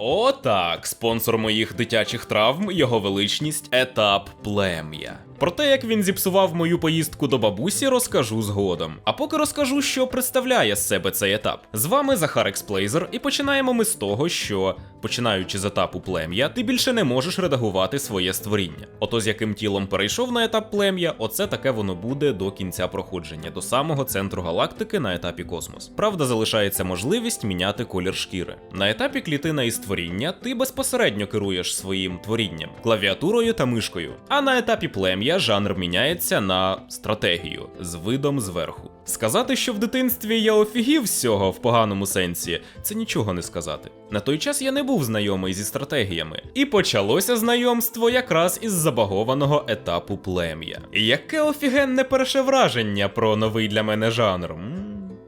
Отак, спонсор моїх дитячих травм, його величність етап плем'я. Про те, як він зіпсував мою поїздку до бабусі, розкажу згодом. А поки розкажу, що представляє з себе цей етап. З вами Захар Експлейзер, і починаємо ми з того, що, починаючи з етапу плем'я, ти більше не можеш редагувати своє створіння. Ото з яким тілом перейшов на етап плем'я, оце таке воно буде до кінця проходження, до самого центру галактики на етапі космос. Правда, залишається можливість міняти колір шкіри. На етапі клітина і створіння ти безпосередньо керуєш своїм творінням, клавіатурою та мишкою. А на етапі плем'я жанр міняється на стратегію з видом зверху. Сказати, що в дитинстві я офігів з цього в поганому сенсі, це нічого не сказати. На той час я не був знайомий зі стратегіями, і почалося знайомство якраз із забагованого етапу плем'я. Яке офігенне перше враження про новий для мене жанр.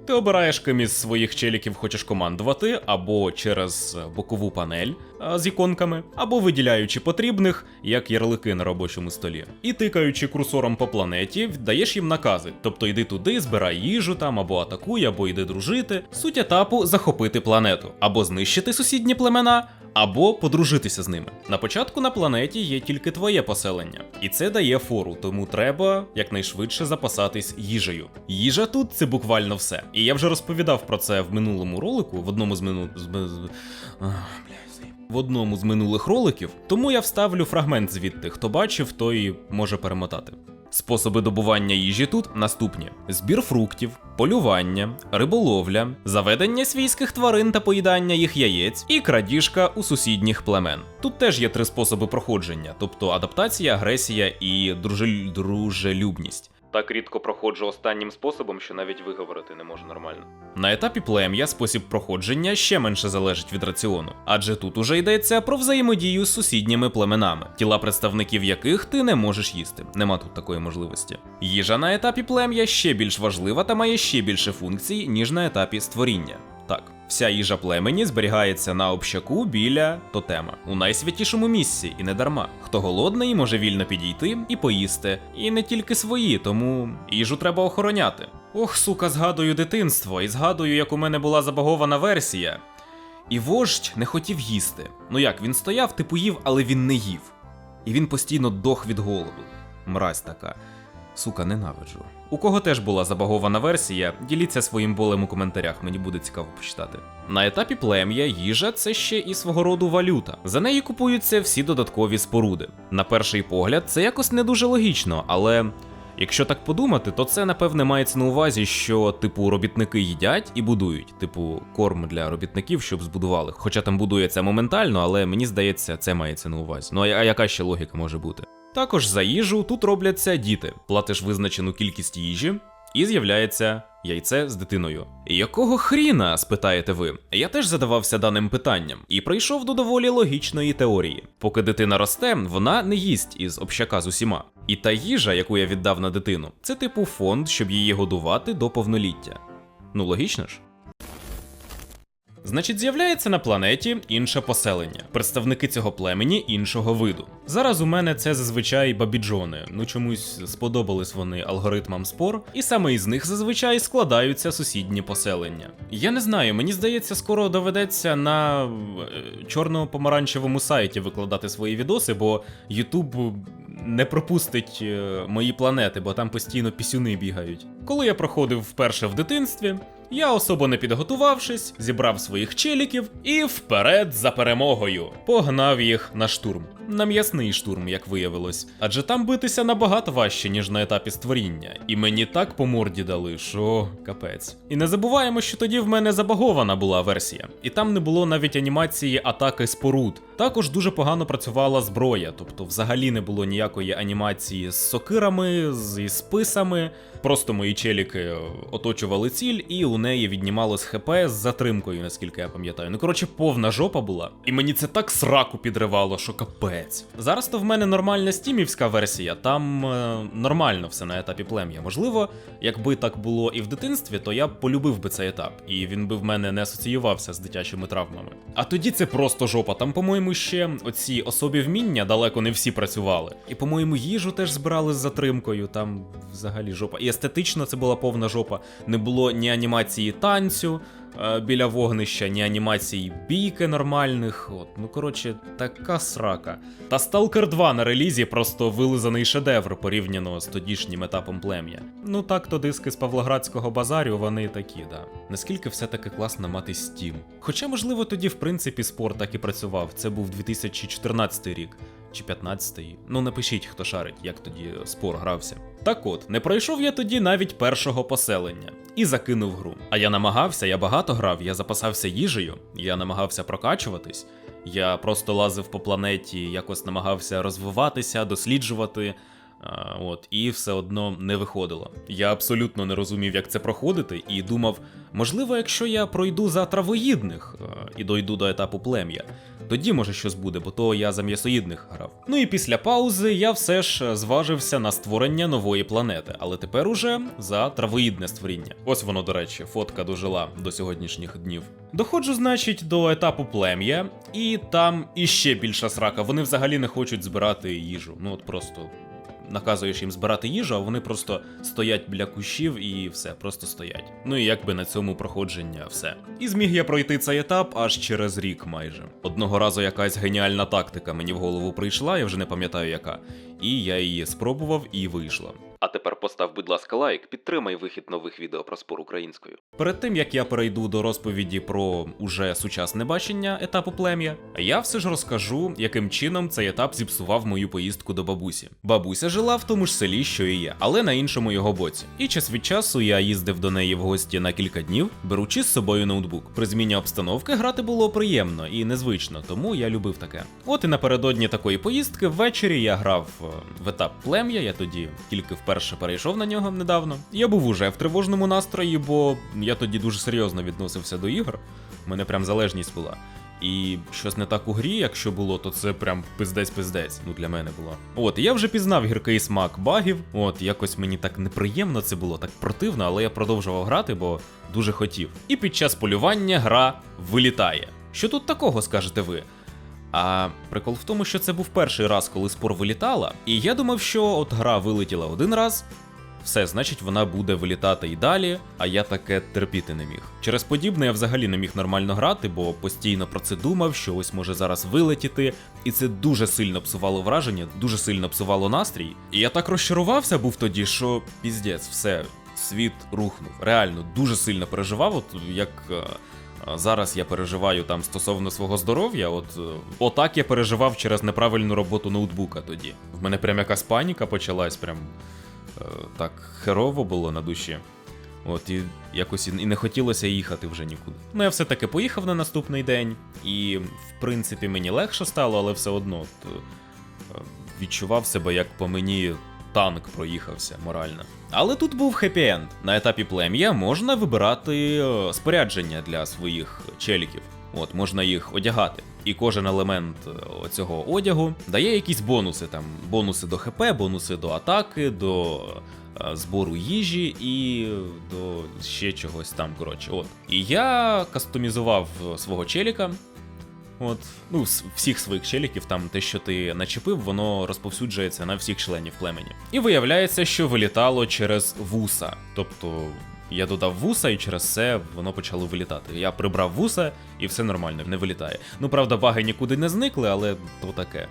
Ти обираєш ким із своїх челіків хочеш командувати, або через бокову панель з іконками, або виділяючи потрібних, як ярлики на робочому столі. І тикаючи курсором по планеті, даєш їм накази. Тобто йди туди, збирай їжу там, або атакуй, або йди дружити. Суть етапу захопити планету, або знищити сусідні племена. Або подружитися з ними. На початку на планеті є тільки твоє поселення, і це дає фору, тому треба якнайшвидше запасатись їжею. Їжа тут це буквально все. І я вже розповідав про це в минулому ролику, в одному з мину... з... Ах. В одному з минулих роликів, тому я вставлю фрагмент звідти. Хто бачив, той може перемотати. Способи добування їжі тут наступні: збір фруктів, полювання, риболовля, заведення свійських тварин та поїдання їх яєць і крадіжка у сусідніх племен. Тут теж є три способи проходження, тобто адаптація, агресія і дружель... дружелюбність. Так рідко проходжу останнім способом, що навіть виговорити не можу нормально. На етапі плем'я спосіб проходження ще менше залежить від раціону, адже тут уже йдеться про взаємодію з сусідніми племенами, тіла представників яких ти не можеш їсти. Нема тут такої можливості. Їжа на етапі плем'я ще більш важлива та має ще більше функцій, ніж на етапі створіння. Так, вся їжа племені зберігається на общаку біля тотема у найсвятішому місці, і не дарма. Хто голодний, може вільно підійти і поїсти. І не тільки свої, тому їжу треба охороняти. Ох, сука, згадую дитинство і згадую, як у мене була забагована версія. І вождь не хотів їсти. Ну як, він стояв, типу їв, але він не їв. І він постійно дох від голоду. Мразь така. Сука, ненавиджу. У кого теж була забагована версія, діліться своїм болем у коментарях, мені буде цікаво почитати. На етапі плем'я їжа це ще і свого роду валюта. За неї купуються всі додаткові споруди. На перший погляд, це якось не дуже логічно, але. Якщо так подумати, то це напевне мається на увазі, що типу робітники їдять і будують, типу корм для робітників, щоб збудували. Хоча там будується моментально, але мені здається, це мається на увазі. Ну а яка ще логіка може бути? Також за їжу тут робляться діти. Платиш визначену кількість їжі, і з'являється яйце з дитиною. Якого хріна? спитаєте ви? Я теж задавався даним питанням і прийшов до доволі логічної теорії. Поки дитина росте, вона не їсть із общака з усіма. І та їжа, яку я віддав на дитину, це типу фонд, щоб її годувати до повноліття. Ну логічно ж. Значить, з'являється на планеті інше поселення, представники цього племені іншого виду. Зараз у мене це зазвичай бабіджони, ну чомусь сподобались вони алгоритмам спор, і саме із них зазвичай складаються сусідні поселення. Я не знаю, мені здається, скоро доведеться на е, чорно-помаранчевому сайті викладати свої відоси, бо Ютуб не пропустить е, мої планети, бо там постійно пісюни бігають. Коли я проходив вперше в дитинстві. Я особо не підготувавшись, зібрав своїх челіків і вперед за перемогою погнав їх на штурм. На м'ясний штурм, як виявилось, адже там битися набагато важче, ніж на етапі створіння, і мені так по морді дали, що капець. І не забуваємо, що тоді в мене забагована була версія, і там не було навіть анімації атаки споруд. Також дуже погано працювала зброя, тобто взагалі не було ніякої анімації з сокирами, зі списами. Просто мої челіки оточували ціль, і у неї віднімалось ХП з затримкою, наскільки я пам'ятаю. Ну коротше, повна жопа була. І мені це так сраку підривало, що капець. Зараз то в мене нормальна стімівська версія, там е, нормально все на етапі плем'я. Можливо, якби так було і в дитинстві, то я б полюбив би цей етап, і він би в мене не асоціювався з дитячими травмами. А тоді це просто жопа. Там, по-моєму, ще оці особі вміння далеко не всі працювали. І, по-моєму, їжу теж збирали з затримкою. Там взагалі жопа. І естетично це була повна жопа. Не було ні анімації танцю. е, біля вогнища, ні анімацій бійки нормальних. От, ну коротше, така срака. Та Stalker 2 на релізі просто вилизаний шедевр порівняно з тодішнім етапом плем'я. Ну так то диски з Павлоградського базарю, вони такі, да. Наскільки все-таки класно мати Steam. Хоча, можливо, тоді, в принципі, спор так і працював. Це був 2014 рік. Чи 15-й. Ну напишіть, хто шарить, як тоді спор грався. Так от, не пройшов я тоді навіть першого поселення і закинув гру. А я намагався, я багато грав, я запасався їжею, я намагався прокачуватись. Я просто лазив по планеті, якось намагався розвиватися, досліджувати. А, от, і все одно не виходило. Я абсолютно не розумів, як це проходити, і думав, можливо, якщо я пройду за травоїдних і дойду до етапу плем'я, тоді може щось буде, бо то я за м'ясоїдних грав. Ну і після паузи я все ж зважився на створення нової планети, але тепер уже за травоїдне створіння. Ось воно, до речі, фотка дожила до сьогоднішніх днів. Доходжу, значить, до етапу плем'я, і там іще більша срака. Вони взагалі не хочуть збирати їжу. Ну от просто наказуєш їм збирати їжу, а вони просто стоять біля кущів і все, просто стоять. Ну і якби на цьому проходження все. І зміг я пройти цей етап аж через рік майже. Одного разу якась геніальна тактика мені в голову прийшла, я вже не пам'ятаю яка, і я її спробував і вийшла. А тепер постав, будь ласка, лайк, підтримай вихід нових відео про спор українською. Перед тим як я перейду до розповіді про уже сучасне бачення етапу плем'я, я все ж розкажу, яким чином цей етап зіпсував мою поїздку до бабусі. Бабуся жила в тому ж селі, що і я, але на іншому його боці. І час від часу я їздив до неї в гості на кілька днів, беручи з собою ноутбук. При зміні обстановки грати було приємно і незвично, тому я любив таке. От і напередодні такої поїздки ввечері я грав е, в етап плем'я, я тоді тільки вперше перейшов на нього недавно. Я був уже в тривожному настрої, бо я тоді дуже серйозно відносився до ігор. У мене прям залежність була. І щось не так у грі, якщо було, то це прям пиздець-пиздець. Ну для мене було. От, я вже пізнав гіркий смак багів. От, якось мені так неприємно це було, так противно, але я продовжував грати, бо дуже хотів. І під час полювання гра вилітає. Що тут такого, скажете ви? А прикол в тому, що це був перший раз, коли спор вилітала, і я думав, що от гра вилетіла один раз. Все, значить, вона буде вилітати і далі, а я таке терпіти не міг. Через подібне я взагалі не міг нормально грати, бо постійно про це думав, що ось може зараз вилетіти, і це дуже сильно псувало враження, дуже сильно псувало настрій. І я так розчарувався був тоді, що піздець, все, світ рухнув. Реально дуже сильно переживав, от як. е, Зараз я переживаю там стосовно свого здоров'я. От е, отак я переживав через неправильну роботу ноутбука тоді. В мене прям якась паніка почалась, прям е, так херово було на душі. От і якось і не хотілося їхати вже нікуди. Ну я все-таки поїхав на наступний день, і в принципі мені легше стало, але все одно от, е, відчував себе, як по мені танк проїхався морально. Але тут був хеппі-енд. На етапі плем'я можна вибирати е, спорядження для своїх челіків. От, можна їх одягати. І кожен елемент е, цього одягу дає якісь бонуси. Там бонуси до ХП, бонуси до атаки, до е, збору їжі і до ще чогось там. Коротше, от. І я кастомізував е, свого челіка. От, ну, всіх своїх челіків, там те, що ти начепив, воно розповсюджується на всіх членів племені. І виявляється, що вилітало через вуса. Тобто я додав вуса, і через це воно почало вилітати. Я прибрав вуса, і все нормально, не вилітає. Ну, правда, баги нікуди не зникли, але то таке.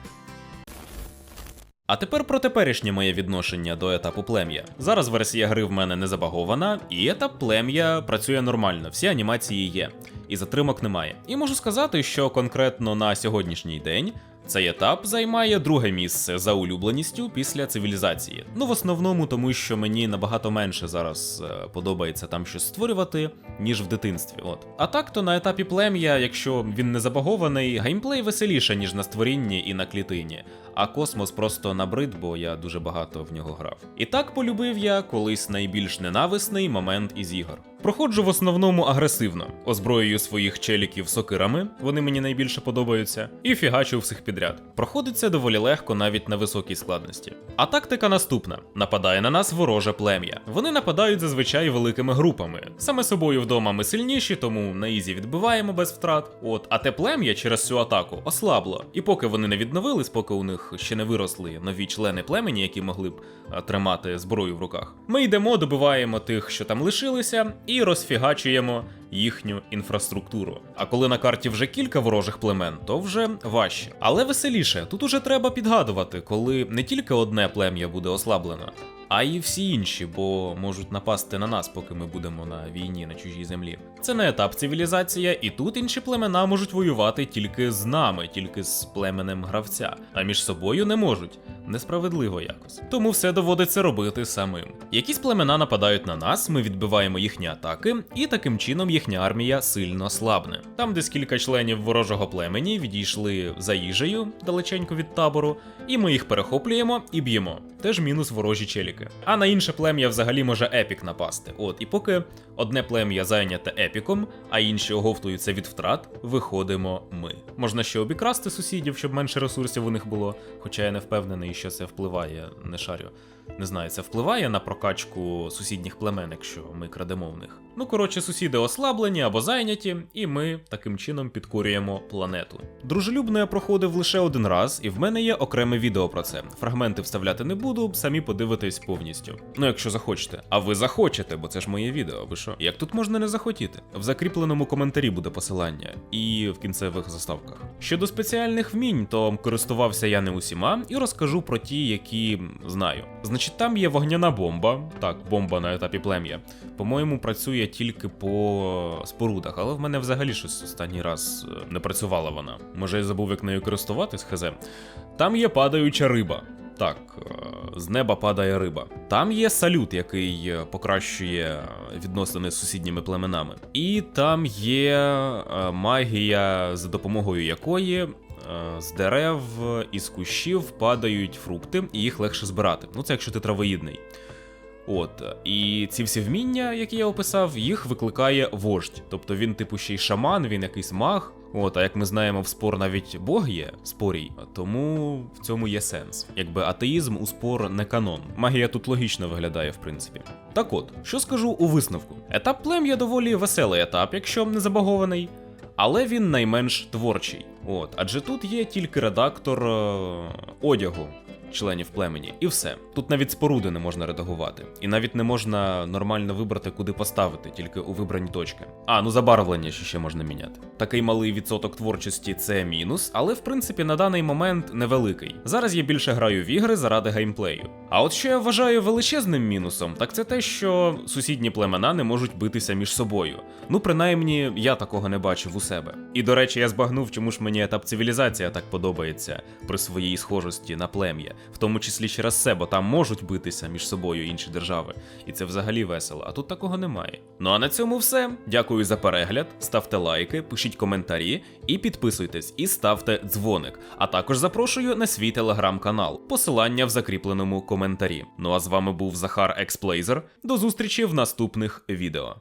А тепер про теперішнє моє відношення до етапу плем'я. Зараз версія гри в мене не забагована, і етап плем'я працює нормально, всі анімації є, і затримок немає. І можу сказати, що конкретно на сьогоднішній день цей етап займає друге місце за улюбленістю після цивілізації. Ну, в основному, тому що мені набагато менше зараз е, подобається там щось створювати, ніж в дитинстві. От. А так то на етапі плем'я, якщо він не забагований, геймплей веселіше, ніж на створінні і на клітині. А космос просто набрид, бо я дуже багато в нього грав. І так полюбив я колись найбільш ненависний момент із ігор. Проходжу в основному агресивно, озброюю своїх челіків сокирами, вони мені найбільше подобаються, і фігачу всіх підряд. Проходиться доволі легко навіть на високій складності. А тактика наступна: нападає на нас вороже плем'я. Вони нападають зазвичай великими групами. Саме собою вдома ми сильніші, тому на ізі відбиваємо без втрат. От, а те плем'я через цю атаку ослабло. І поки вони не відновились, поки у них ще не виросли нові члени племені, які могли б тримати зброю в руках. Ми йдемо, добиваємо тих, що там лишилися, і розфігачуємо їхню інфраструктуру. А коли на карті вже кілька ворожих племен, то вже важче. Але веселіше, тут уже треба підгадувати, коли не тільки одне плем'я буде ослаблено, а й всі інші, бо можуть напасти на нас, поки ми будемо на війні на чужій землі. Це не етап цивілізація, і тут інші племена можуть воювати тільки з нами, тільки з племенем гравця, а між собою не можуть. Несправедливо якось. Тому все доводиться робити самим. Якісь племена нападають на нас, ми відбиваємо їхні атаки, і таким чином їхня армія сильно слабне. Там десь кілька членів ворожого племені відійшли за їжею далеченько від табору, і ми їх перехоплюємо і б'ємо. Теж мінус ворожі челіки. А на інше плем'я взагалі може епік напасти. От, і поки одне плем'я зайняте епіком, а інші оговтуються від втрат, виходимо ми. Можна ще обікрасти сусідів, щоб менше ресурсів у них було, хоча я не впевнений, що це впливає, не шарю. Не знаю, це впливає на прокачку сусідніх племен, якщо ми крадемо в них. Ну коротше, сусіди ослаблені або зайняті, і ми таким чином підкорюємо планету. Дружелюбно я проходив лише один раз, і в мене є окреме відео про це. Фрагменти вставляти не буду, самі подивитесь повністю. Ну, якщо захочете. А ви захочете, бо це ж моє відео. Ви що? Як тут можна не захотіти? В закріпленому коментарі буде посилання і в кінцевих заставках. Щодо спеціальних вмінь, то користувався я не усіма і розкажу про ті, які знаю. Значить, там є вогняна бомба, так, бомба на етапі плем'я. По-моєму, працює тільки по спорудах, але в мене взагалі щось останній раз е, не працювала вона. Може, я забув, як нею користуватись, хз. Там є падаюча риба. Так, е, з неба падає риба. Там є салют, який е, покращує відносини з сусідніми племенами. І там є е, магія, за допомогою якої. Е, З дерев і з кущів падають фрукти, і їх легше збирати. Ну, це якщо ти травоїдний. От, і ці всі вміння, які я описав, їх викликає вождь. Тобто він, типу, ще й шаман, він якийсь маг. От, а як ми знаємо, в спор навіть Бог є спорій, тому в цьому є сенс. Якби атеїзм у спор не канон. Магія тут логічно виглядає, в принципі. Так от, що скажу у висновку? Етап плем'я доволі веселий етап, якщо не забагований, але він найменш творчий. От, адже тут є тільки редактор е, одягу членів племені, і все. Тут навіть споруди не можна редагувати, і навіть не можна нормально вибрати, куди поставити, тільки у вибрані точки. А, ну забарвлення ще ще можна міняти. Такий малий відсоток творчості це мінус, але в принципі на даний момент невеликий. Зараз я більше граю в ігри заради геймплею. А от що я вважаю величезним мінусом, так це те, що сусідні племена не можуть битися між собою. Ну, принаймні, я такого не бачив у себе. І до речі, я збагнув, чому ж мені етап цивілізація так подобається при своїй схожості на плем'я, в тому числі через це, бо там можуть битися між собою інші держави, і це взагалі весело. А тут такого немає. Ну а на цьому все. Дякую за перегляд. Ставте лайки, пишіть коментарі і підписуйтесь, і ставте дзвоник. А також запрошую на свій телеграм-канал. Посилання в закріпленому коментарі. Ну а з вами був Захар Експлейзер. До зустрічі в наступних відео.